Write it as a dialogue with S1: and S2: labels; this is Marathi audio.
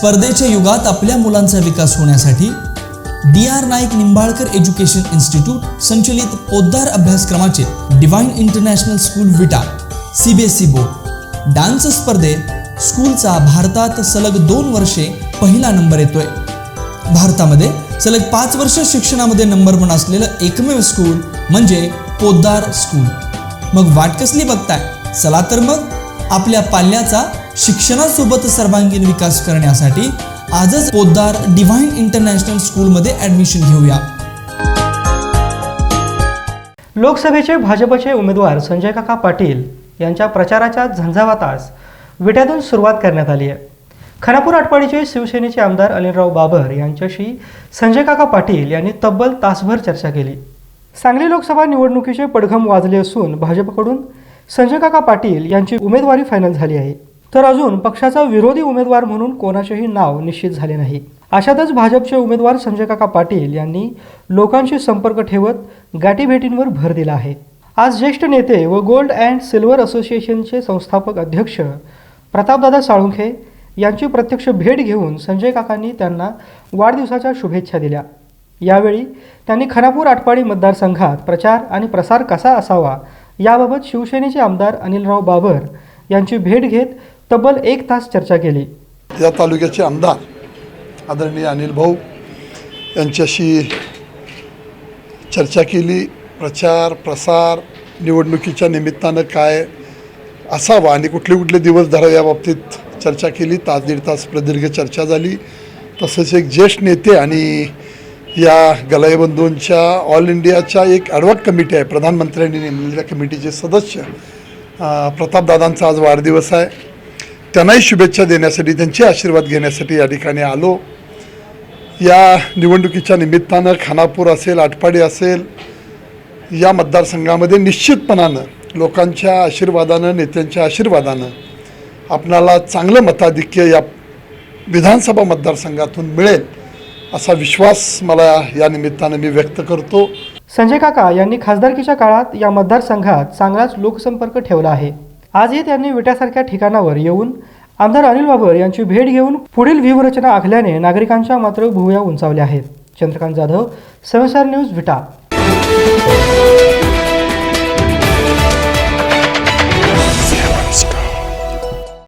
S1: स्पर्धेच्या युगात आपल्या मुलांचा विकास होण्यासाठी D R Naik Nimbalkar Education Institute संचलित पोद्दार अभ्यासक्रमाचे Divine International School Vita CBSE board. Dance स्पर्धेत स्कूलचा भारतात सलग दोन वर्षे पहिला नंबर येतोय. भारतामध्ये सलग पाच वर्ष शिक्षणामध्ये नंबर वन असलेलं एकमेव स्कूल म्हणजे पोद्दार स्कूल. मग वाट कसली बघताय? चला तर मग आपल्या पाल्याचा शिक्षणासोबत सर्वांगीण विकास करण्यासाठी आजच पोद्दार डिव्हाइन इंटरनॅशनल स्कूलमध्ये ॲडमिशन घेऊया.
S2: लोकसभेचे भाजपचे उमेदवार संजय काका पाटील यांच्या प्रचाराच्या झंझावातास विट्यातून सुरुवात करण्यात आली आहे. खानापूर आटपाडीचे शिवसेनेचे आमदार अनिलराव बाबर यांच्याशी संजय काका पाटील यांनी तब्बल तासभर चर्चा केली. सांगली लोकसभा निवडणुकीचे पडघम वाजले असून भाजपकडून संजय काका पाटील यांची उमेदवारी फायनल झाली आहे. तर अजून पक्षाचा विरोधी उमेदवार म्हणून कोणाचेही नाव निश्चित झाले नाही. अशातच भाजपचे उमेदवार संजय काका पाटील यांनी लोकांशी संपर्क ठेवत गाठीभेटींवर भर दिला आहे. आज ज्येष्ठ नेते व गोल्ड अँड सिल्वर असोसिएशनचे संस्थापक अध्यक्ष प्रतापदादा साळुंखे यांची प्रत्यक्ष भेट घेऊन संजय काकांनी त्यांना वाढदिवसाच्या शुभेच्छा दिल्या. यावेळी त्यांनी खानापूर आटपाडी मतदारसंघात प्रचार आणि प्रसार कसा असावा याबाबत शिवसेनेचे आमदार अनिलराव बाबर यांची भेट घेत तब्बल एक तास चर्चा केली.
S3: या तालुक्याचे आमदार आदरणीय अनिल भाऊ यांच्याशी चर्चा केली. प्रचार प्रसार निवडणुकीच्या निमित्तानं काय असावा आणि कुठले कुठले दिवस धरावे याबाबतीत चर्चा केली. तास दीड तास प्रदीर्घ चर्चा झाली. तसंच एक ज्येष्ठ नेते आणि या गलाईबंधूंच्या ऑल इंडियाच्या एक ॲडवॉक कमिटी आहे. प्रधानमंत्र्यांनी नेमलेल्या कमिटीचे सदस्य प्रतापदादांचा आज वाढदिवस आहे. त्यांनाही शुभेच्छा देण्यासाठी त्यांचे आशीर्वाद घेण्यासाठी या ठिकाणी आलो. या निवडणुकीच्या निमित्तानं खानापूर असेल आटपाडी असेल या मतदारसंघामध्ये निश्चितपणानं लोकांच्या आशीर्वादानं नेत्यांच्या आशीर्वादानं आपणाला चांगलं मताधिक्य या विधानसभा मतदारसंघातून मिळेल असा विश्वास मला या निमित्तानं मी व्यक्त करतो.
S2: संजय काका यांनी खासदारकीच्या काळात या मतदारसंघात चांगलाच लोकसंपर्क ठेवला आहे. आजही त्यांनी विट्यासारख्या ठिकाणावर येऊन आमदार अनिल बाबर यांची भेट घेऊन पुढील व्यूहरचना आखल्याने नागरिकांच्या मात्र भुवया उंचावल्या आहेत. चंद्रकांत जाधव समसार न्यूज विटा.